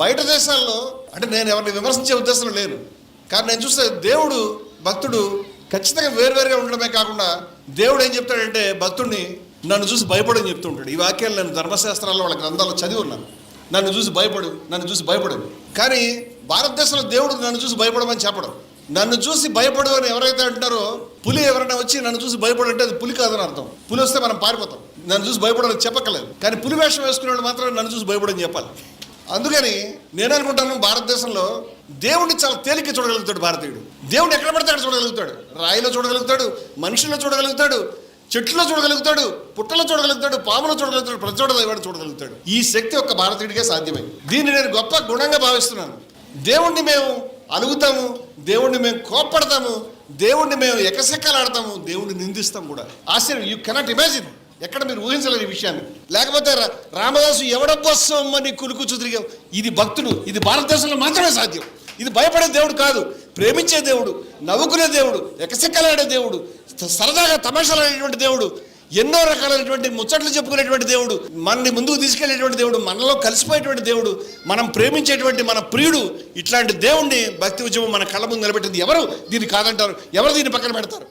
బయట దేశాల్లో అంటే నేను ఎవరిని విమర్శించే ఉద్దేశంలో లేను. కానీ నేను చూస్తే దేవుడు భక్తుడు ఖచ్చితంగా వేరువేరుగా ఉండడమే కాకుండా దేవుడు ఏం చెప్తాడంటే భక్తుడిని నన్ను చూసి భయపడని చెప్తుంటాడు ఈ వాక్యాలు నేను ధర్మశాస్త్రాల్లో వాళ్ళ గ్రంథాల్లో చదివి ఉన్నాను. నన్ను చూసి భయపడు నన్ను చూసి భయపడు. కానీ భారతదేశంలో దేవుడు నన్ను చూసి భయపడమని చెప్పడం. నన్ను చూసి భయపడు అని ఎవరైతే అంటారో పులి ఎవరైనా వచ్చి నన్ను చూసి భయపడు అంటే అది పులి కాదని అర్థం. పులి వస్తే మనం పారిపోతాం. నన్ను చూసి భయపడని చెప్పకలేదు కానీ పులి వేషం వేసుకునేవాడు మాత్రం నన్ను చూసి భయపడని చెప్పాలి. అందుకని నేను అనుకుంటాను భారతదేశంలో దేవుడిని చాలా తేలిక చూడగలుగుతాడు భారతీయుడు. దేవుడు ఎక్కడ పడితే అక్కడ చూడగలుగుతాడు. రాయిలో చూడగలుగుతాడు మనుషుల్లో చూడగలుగుతాడు చెట్లో చూడగలుగుతాడు పుట్టలో చూడగలుగుతాడు పాములో చూడగలుగుతాడు ప్రతి చోట దైవాన్ని చూడగలుగుతాడు. ఈ శక్తి ఒక్క భారతీయుడికే సాధ్యమై. దీన్ని నేను గొప్ప గుణంగా భావిస్తున్నాను. దేవుణ్ణి మేము అలుగుతాము దేవుణ్ణి మేము కోప్పడతాము దేవుణ్ణి మేము ఎకసెక్కలాడతాము దేవుణ్ణి నిందిస్తాం కూడా. ఆశ్చర్యం యూ కెనాట్ ఇమాజిన్ ఎక్కడ మీరు ఊహించలేని విషయాన్ని లేకపోతే రా- రామదాసు ఎవడబ్బోత్సవమని కులుకుచు తిరిగాం ఇది భక్తుడు ఇది భారతదేశంలో మాత్రమే సాధ్యం. ఇది భయపడే దేవుడు కాదు ప్రేమించే దేవుడు నవ్వుకునే దేవుడు ఎకసెక్కలాడే దేవుడు సరదాగా తమాషాలైనటువంటి దేవుడు ఎన్నో రకాలైనటువంటి ముచ్చట్లు చెప్పుకునేటువంటి దేవుడు మనని ముందుకు తీసుకెళ్ళేటువంటి దేవుడు మనలో కలిసిపోయేటువంటి దేవుడు మనం ప్రేమించేటువంటి మన ప్రియుడు ఇట్లాంటి దేవుణ్ణి భక్తి ఉద్యమం మన కళ్ళ ముందు నిలబెట్టింది ఎవరు? దీన్ని కాదంటారు. ఎవరు దీన్ని పక్కన పెడతారు?